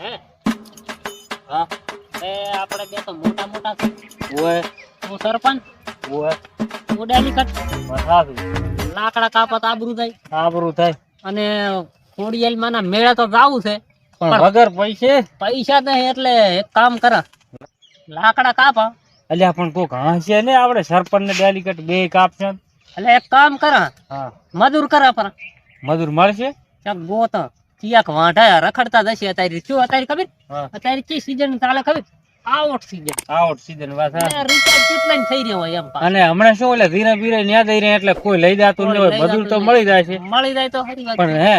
હે? હા. એ આપણે બે તો મોટા મોટા છે. ઓય. હું સરપંચ? ઓય. ઉડાલી કટ બસાતું લાકડા કાપત આબરૂ થાય. આબરૂ થાય. અને ખોડિયાલમાં માના મેળા તો જાવું છે. પણ વગર પૈસે? પૈસા નહીં એટલે એક કામ કરા. લાકડા કાપા. અલ્યા પણ કોક હાંસે ને આપણે સરપંચ ને ડેલિકેટ બે કાપશે એટલે એક કામ કરા. હા. મજૂર કરા પર મજૂર મળશે? ગોત ચિયાક વાંઢા રખડતા જશે અત્યારે. શું અત્યારે ખબર? અત્યારે કઈ સીઝન ચાલે ખબર? આઉટ સીઝન આઉટ સીઝન વાત રિચાર્જ કેટલા થઈ રહ્યો હોય એમ અને હમણાં શું એટલે ધીરે ધીરે ન્યા દઈ રહ્યા એટલે કોઈ લઈ જાતું નહીં હોય. બધું તો મળી જાય છે. મળી જાય તો ખરી વાત પણ હે.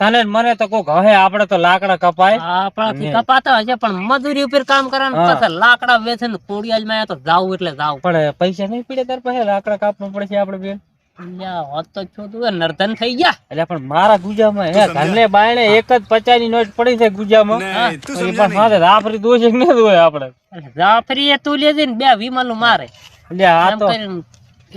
તને મને તો કોક હે આપણે તો લાકડા કપાય. આપણાથી કપાતા હશે પણ મજૂરી ઉપર કામ કરવાનું પછી લાકડા વેચે ને ખોડિયાલમાં તો જાવું એટલે જાવું. પણ પૈસા નહીં પડે તાર પાસે લાકડા કાપવું પડશે આપણે બેન. હોત તો છો તું થઈ ગયા. એટલે પણ મારા ગુજામાં હે ઘરને બાયણે એક જ પચાસની નોટ પડી છે ગુજામાં. પણ રાપરી દોષ ન દોય આપણે. એટલે એ તું લેજે ને બે વિમાનું મારે. એટલે આ તો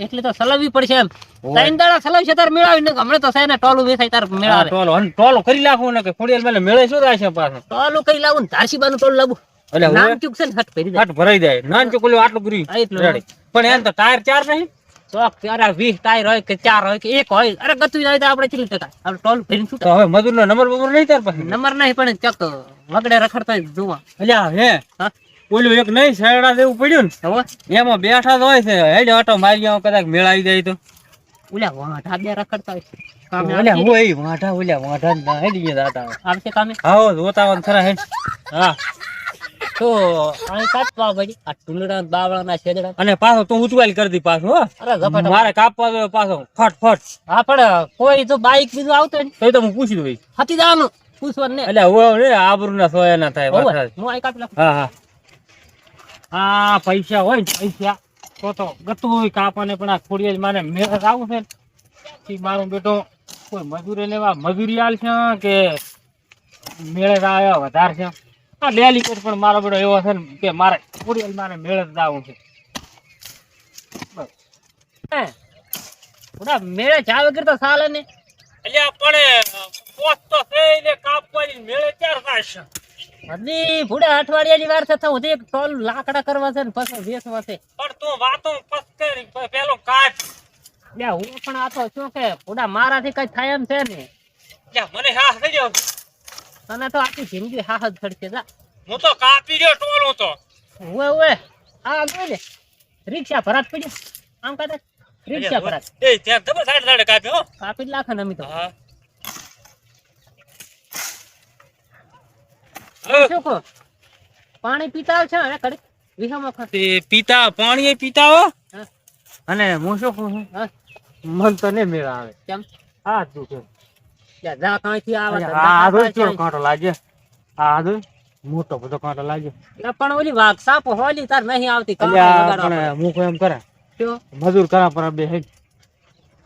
એટલે તો સલાવવી પડશે એમ. ત્રણ દાડા સલાવશે તાર મેળાવી ને હમણાં તો છે ને ટોલું વેચાય તાર મેળાવે. ટોલો અને ટોલો કરી નાખવું ને કે ખોડિયાલ મેલે મેળે શું થાય છે પાછો? ટોલું કઈ લાવું ને ધારસીબાનું ટોલું લાવું. એટલે નામ હોય ને હટ ભરી જાય હટ ભરાઈ જાય. નાન ચોકલી આટલું પણ એમ તો ટાયર ચાર નહીં? ચોક ત્યારે વીસ ટાયર હોય કે ચાર હોય કે એક હોય. અરે ગતું જાય તો આપણે કેટલી ટકા આપણે ટોલું ભરીને શું તો હવે મજૂરનો નંબર બમર નહીં તાર પાસે નંબર નહીં પણ ચક વગડે રખડતા જોવા હે? હા? ઓલું એક નહીં શેરડા જેવું પડ્યું હવે ને એમાં બેઠા જ હોય છે. હેડ ઓટો મારી આવો કદાચ મેળાવી જાય તો. ઓલા વાંઢા બે રખડતા હોય આવશે? હોય વાંઢા ઓલ્યા વાંઢા હેડી ગયા દાતા આવશે કામે? આવો જોતા ખરા હેડ. હા. તો અહીં કાપવા પડી. આ ટુંડડા બાવળાના છેદડા. અને પાછો તું ઉચવાલ કરી દી પાછો અરે ઝપાટા. મારે કાપવા દો પાછો. ફટ ફટ. હા પણ કોઈ જો બાઈક બીજું આવતો ને તો તો હું પૂછી દઉં હતી જવાનું. પૂછવાનું ને. એટલે હવે ને આબરૂ ના સોયા ના થાય વાત હોવે, સાચી. હું અહીં કાપી નાખું. હા હા. પૈસા હોય ને પૈસા તો તો ગતું હોય કાપાને પણ આ ખોડિયાજ મારે મેળ આવું છે ને. મારો બેટો કોઈ મજૂરી લેવા મજૂરી આલ છે કે મેળે આવ્યા વધારે છે. ડેલી કોટ પણ મારો બેટો એવો છે ને કે મારે ખોડિયાજ મારે મેળે જ આવું છે. હે. મેળે ચા વગર તો ચાલે ને. અલ્યા પણ પોત તો છે ને કાપવાની મેળે ચાર થશે હજી ભૂડા અઠવાડિયાની વાર થતા સુધી એક ટોલ લાકડા કરવા છે ને પછી વેચવા છે. પણ તું વાતો પસ્કરી પેલો કાટ લે હું પણ આ તો શું કે ભૂડા મારાથી કઈ થાય એમ છે ને. લે મને હા થઈ ગયો તને તો આખી જિંદગી હાહ જ જા. હું તો કાપી રહ્યો ટોલું તો. ઓએ ઓએ આ જોઈ લે. રિક્ષા ભરાત પડી. આમ કાઢે રિક્ષા ભરાત. એ ત્યાં તમે સાઈડ સાઈડ કાપ્યો હો. કાપી જ લાખે ને તો. હા. શું પાણી પીતા છે હવે કડક વિહામાં ખા તે પીતા પાણી પીતા હો? અને હું શું કહું મન તો ને મેળ આવે. કેમ? આ દુખે જા જા કાંઈથી આવે આ ધંધા આ કાંઈ કેવો થાય. કાંટો લાગે આ આ મોટો બધો કાંટો લાગે એટલે પણ ઓલી વાઘ સાપ હોલી તાર નહીં આવતી અલ્યા કાંઈ લગાડવા પણ હું કોઈ એમ કરે. મજૂર કરા પર બે હેડ.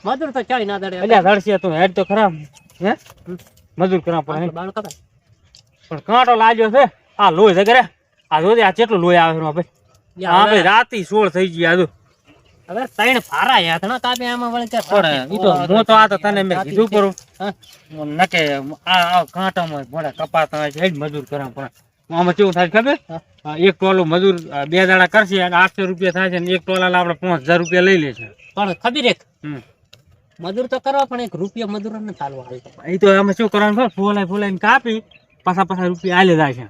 મજૂર તો ચાલી ના દડે. અલ્યા દડશે તું હેડ તો ખરા. હે? મજૂર કરા પર હેડ. પણ કાંટો લાગ્યો છે. આ લોહી જગરે. આ જોજે આ કેટલું લોહી આવે છે ભાઈ? હા ભાઈ રાતી સોળ થઈ ગઈ આજુ હવે ત્રણ ફારા યાદ ના કાપે આમાં વળી કે પણ ઈ તો હું તો આ તો તને મેં કીધું કરું હા. નકે આ આ કાંટામાં ભલે કપાતા છે મજૂર કરવા પણ આમાં કેવું થાય ખબર? એક ટોલું મજૂર બે દાડા કરશે અને આઠસો રૂપિયા થાય છે ને એક ટોલા આપણે પાંચ હજાર રૂપિયા લઈ લેશે છે. પણ ખબર એક. મજૂર તો કરવા પણ એક રૂપિયા મજૂર ને ચાલવા આવે. એ તો આમાં શું કરવાનું ખબર? ફૂલાઈ ફોલાઈને કાપી પાછા પાછા રૂપિયા આલે જાય છે.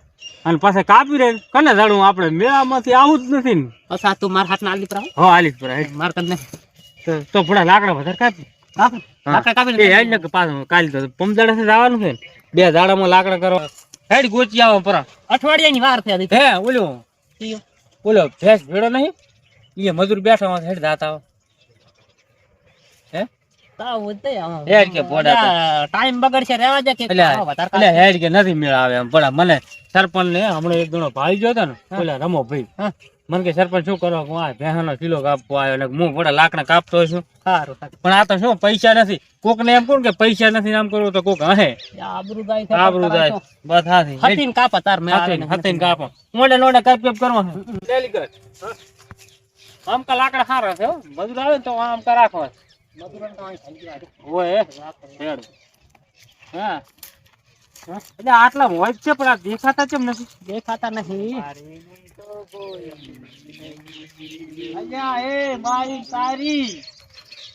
અને પાછા કાપી રહે કને જાણું આપણે મેળામાંથી આવું જ નથી ને. પાછા તું મારા હાથના આલી પર હા આલીશ પર. માર કર નહીં તો- થોડા લાકડા વધારે કાપી. કાલે તો પમદાડાથી જવાનું છે બે દાડામાં લાકડા કરવા. હેડ ગોચી આવો પરા. અઠવાડિયાની વાર થઈ હે ઓલો. ઓલો ભેંસ ભેડો નહીં? એ મજૂર બેઠા હોય હેડ દાતા હે? તાવ હોય તે આમ. હેડ કે ભોળા ટાઈમ બગડશે રહેવા દે કે એટલે. હેડ કે નથી મેળ આવે એમ પણ મને સરપંચ ને હમણાં એક જણો ભાઈ ગયો હતો ને ઓલા રમો ભાઈ. મને કે સરપંચ શું કરો? હું આ ભેંસનો કિલો કાપવા આવ્યો ને હું થોડા લાકડા કાપતો છું. સારું. પણ આ તો શું પૈસા નથી. કોક ને એમ કોણ કે પૈસા નથી આમ કરવું તો કોક હે આબરૂ જાય આબરૂ જાય. બસ હા હતીન કાપા તાર મેં આવે ને. હતીન કાપો. મોડે નોડે કાપ કાપ કરવા ડેલી કર. આમ કા લાકડા સારા છે મજૂર આવે તો આમ કા રાખવા. મજૂરોને તો અહીં ખાલી ઓય હેડ. હા. એટલે આટલા હોય છે પણ આ દેખાતા કેમ નથી? દેખાતા નથી. અલ્યા એ મારી તારી.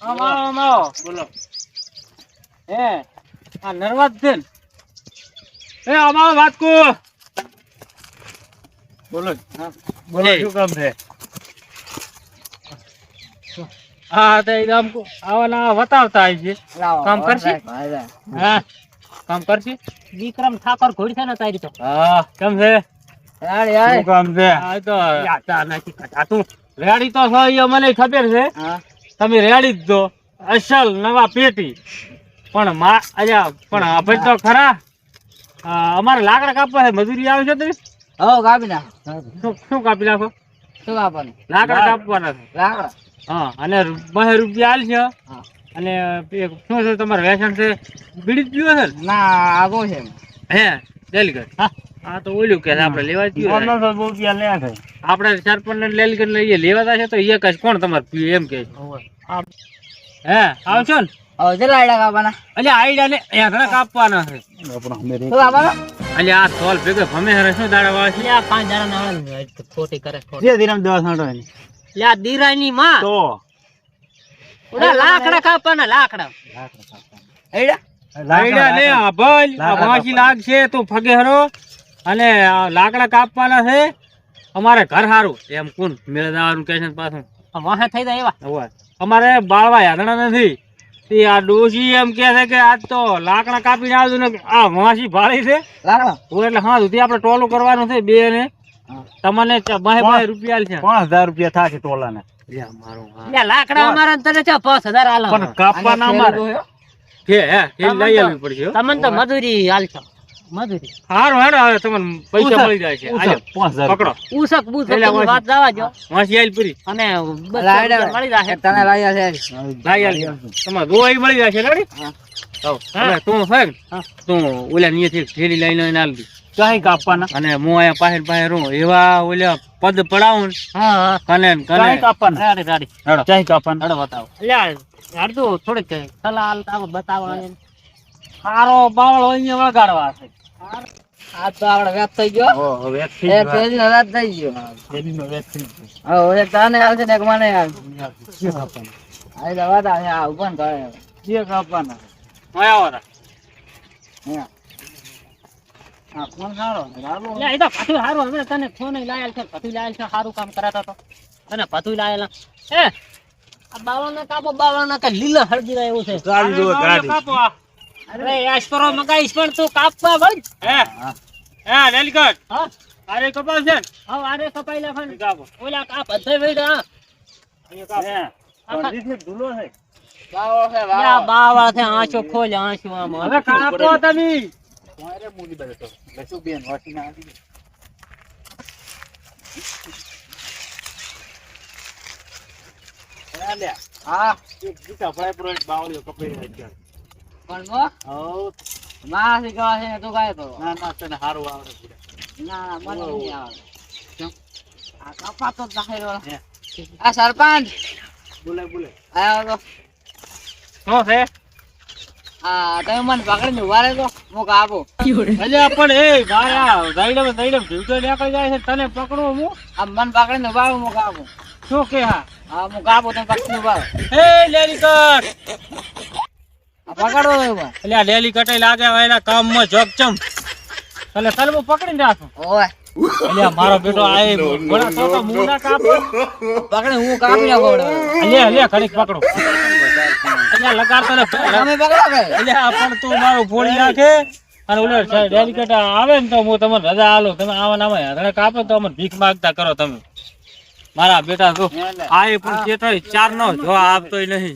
અમારો અમારો બોલો. હે આ નર્વસ છે એ અમારો વાત કો બોલો બોલો શું કામ છે? હા તો એકદમ આવાના વતાવતા આવી છે. કામ કરશે? હા. કામ કરશે? વિક્રમ ઠાકોર ઘોડી છે ને તારી તો. હા. કેમ છે? શું કામ છે? આ તો. યાતા નથી કટાતું રેડી તો છો એ મને ખબર છે. તમે રેડી જ દો અસલ નવા પેટી. પણ મા અલ્યા પણ હવે તો ખરા. અમારે લાકડા કાપવા છે. મજૂરી આવે છે તમે હો કાપી નાખ. શું કાપી નાખો? શું કાપવાનું? લાકડા કાપવાના છે. લાકડા? હા અને બે રૂપિયા છે. હા. અને શું છે તમારું વેસણ છે? બીડી પીવો છે ના? આગો છે. હે ડેલિકેટ હા. આ તો ઓલું કે આપણે લેવા જ છે. આપણે સરપંચ ડેલિકેટ લઈએ લેવાતા છે તો એક જ કોણ તમારે પીવું એમ કે છે. હે આવશો ને? કાપવાના? ને એંધણા કાપવાના છે. આ થોલ ભેગો ભમે હરે શું દાડા વાળા છે. પાંચ જણા ના. ને, ખોટી દીરાની માં ઓલા લાકડા કાપવાના લાકડા. આયડા આઈડિયા ને આ ભલ આ વાંસી લાગશે તો ફગે હરો. અને લાકડા કાપવાના છે. અમારે ઘર હારું. એમ કોણ? મેળે દાવાનું કે છે પાછું. આ વાહે થઈ જાય એવા. અમારે બાળવા યાદણા નથી. તે આ ડોશી એમ કે છે કે આજ તો લાકડા કાપીને આવજો ને આ વાંસી ભાળી છે. લાકડા? હું એટલે હા સુધી આપણે ટોલું કરવાનું છે બે ને તમને બાય બાય રૂપિયા છે. પાંચ હજાર રૂપિયા થશે ટોલાને. લ્યા લાકડા અમારા તને ચા પાંચ હજાર આલો. પણ કાપવાના અમારે કે હે એ લઈ આવવી પડશે તમને તો મજૂરી હાલશો મજૂરી. હારું હેડો હવે તમને પૈસા મળી જાય છે. હાલો, પકડો. ઉસક બુસક વાત જવા દો વાંસી આલી પૂરી. અને લાયડા મળી જશે. તને લાયા છે. મળી રેડી હા. તું તું ઓલા નીચે ઠેલી લઈને લઈને આલી દી. ચાહી કાપવાના? અને હું અહીંયા પાસે પાસે રહું. એવા ઓલા પદ પડાવું ને હા હા. કને કને. કાપવાના? અરે ગાડી હડો. ચાહી કાપવાના. હડો બતાવો. લ્યા અડધું થોડીક સલાહ હાલતા બતાવવા સારો બાવળો અહીંયા વળગાડવા છે આ તો આપણે વેત થઈ ગયો. વેત થઈ ગયો. તેજી વેત થઈ ગયો. શેરડીનો વેત થઈ ગયો. હવે એક તને આવશે ને એક મને આવશે શું દવા છે આ ઊભા ને કરે કાપવાના. આવો તા. અહીંયા. આ સારો લાલો એ તો પાછું સારું હવે તને ફોન લાયેલ છે પાછું લાયેલ છે સારું કામ કરાતો તો. તને પાછું લાયેલ એ આ બાવળના કાપો બાવળના કે લીલા હળદી રહ્યા એવું છે. ગાડી જુઓ, ગાડી. કાપો અરે એસ્પરો મગાઈશ પણ તું કાપવા ભાઈ હે? હે. ડેલિકેટ હા. આરે કપાસ છે હા આરે કપાઈ લે પણ કાપો. ઓલા કાપ બધે વેડ હા. અહીંયા કાપો. હે, ધૂલો છે. બાવો છે બાવો બાવળ છે આંચો ખોલ આંચો આમ. હવે કાપો તમે. મારે મૂડી બધે તો. લસુ બેન, વાટીને આપી દે. હા, લ્યા. હા એક જીતા ભાઈ પર બાવળીઓ કપાઈ છે. પણ મો હઉ, માં શીખવા છે ને તું કાય કરો ના ના તને હારું આવડે. ના મને નહીં આવડે કેમ? આ કપાતો જ નાખી રહ્યો. હે. આ સરપંચ બોલે બોલે આયો તો શું છે આ તમે મને પકડીને ઊભા રહેજો હું કાપો પણ એ ભાયા દઈડમ દાઈડમ ભીવતો નીકળી જાય છે તને પકડું હું? આ મને પકડીને ઊભા હું કાપો શું કે હા? હા હું કાપો તમે પકડીને ઊભા. એ ડેલિકટ આ પકડો એટલે આ લેલી કટાઈ લાગે એના કામમાં જોગચમ. એટલે તને હું પકડીને રાખું? ઓય. અલ્યા મારો બેટો આ એ ઘોડા તો તો મું ના કાપો હું કાપી નાખો વડે. અલ્યા અલ્યા ખરીક પકડો. લગાડતો ને પણ તું મારું ફોડી નાખે અને ઓલો ડેલિકેટ આવે ને તો હું તમને રજા આલું તમે આવા નામે હરણે કાપો તો અમને ભીખ માંગતા કરો તમે. મારા બેટા જો આ એ પણ ચેતરી ચાર નો જો આપતો નહીં.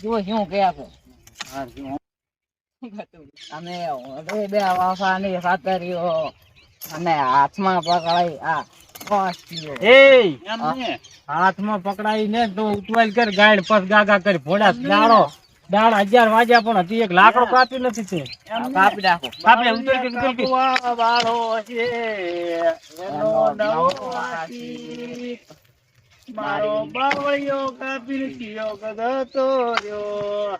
શું અમે બે વાસાની ખાતરીઓ અને હાથમાં પકડાઈ આ હાથમાં પકડાઈ ને તો ઉતવાલ કર ગાયડ પસ ગાગા કરી ભોડા દાડો. દાડ અગિયાર વાગ્યા પણ હતી એક લાકડો કાપી નથી તે. કાપી નાખો. કાપી ઉતર કે ઉતર કે વાળો છે. મારો બાવળિયો કાપી ગયો ગગતો રહ્યો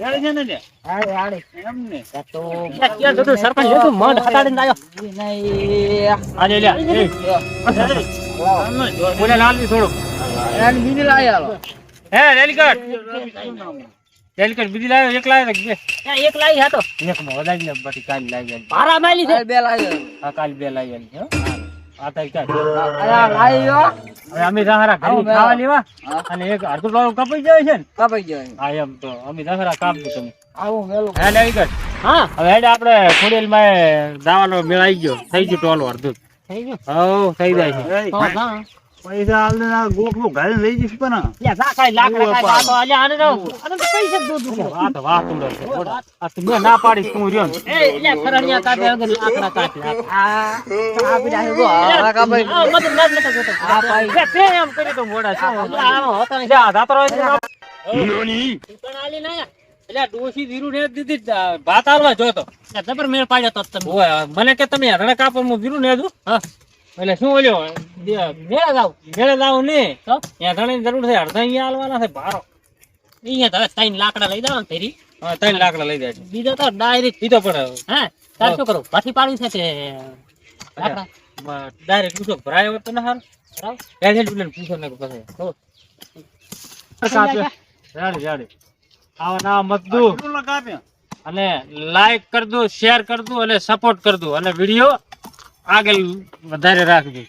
રેડી છે ને લે? હાડે હાડે એમ ને? આ તો ક્યાં ક્યાં જતું સરપંચ જતું મઢ હટાડીને આવ્યો. નહીં. આ લે લે. એ, બોલે લાલજી થોડુંક. લાવી એક? લાવી હતો એક માં વધારી લે પછી કાલ લાવી આલી. ભારા માલી છે. આ બે લાવી કાલ બે લાવી અમે દહરા ખાવા લેવા અને એક અડધું ડોલું કપાઈ જાય છે ને. કપાઈ હા એમ તો અમે તમે. આવું મેલું હે રેલીકટ હા. હવે હેડે આપણે ખોડિયાલમાં દાવાનો મેળ આવી ગયો. થઈ ગયું ટોલું અડધું. થઈ ગયું? હવ થઈ જાય છે. પૈસા આલ ને ગોખલું ઘરે લઈ જઈશ પણ લે જા કાંઈ લાકડા કાંઈ વાતો આલે આને તો આને તો પૈસા દો દો વાત વાત ઉડે આ તું મેં ના પાડી તું રહ્યો એ લે ખરણિયા કાઢે વગર લાકડા કાઢે. આ આ પીડા છે ગો આ કપાઈ આ મત ના લેતા જોતો. આ ભાઈ. કે તે એમ કરી તો મોડા છે. આ હતો ને જા દાતરો હોય તો પણ આલી ના. એટલે આ ડોશી ને દીધી ભાત આલવા જોતો જબર મેળ પાડ્યો તો તમે. ઓય મને કે તમે રણે કાપડમાં ધીરુ ને હજુ. હા. એટલે શું બોલ્યો મેળા જાવ મેળા જાવ ને? તો ત્યાં ધણી જરૂર છે અડધા અહીંયા હાલવાના છે ભારો. અહીંયા તો ત્રણ લાકડા લઈ જાવ ફેરી. હા ત્રણ લાકડા લઈ જાય બીજો તો ડાયરેક્ટ તો પણ હે તાર શું કરું? પાછી પાડવી છે કે ડાયરેક્ટ પૂછો ભરાય હોત તો ના હારું? હેડ હેડ પૂછો ને પછી. કાપ્યો જાડી જાડી આવા ના મત દો અને લાઈક કરજો શેર કર અને સપોર્ટ કર અને વીડિયો આગળ વધારે રાખજો.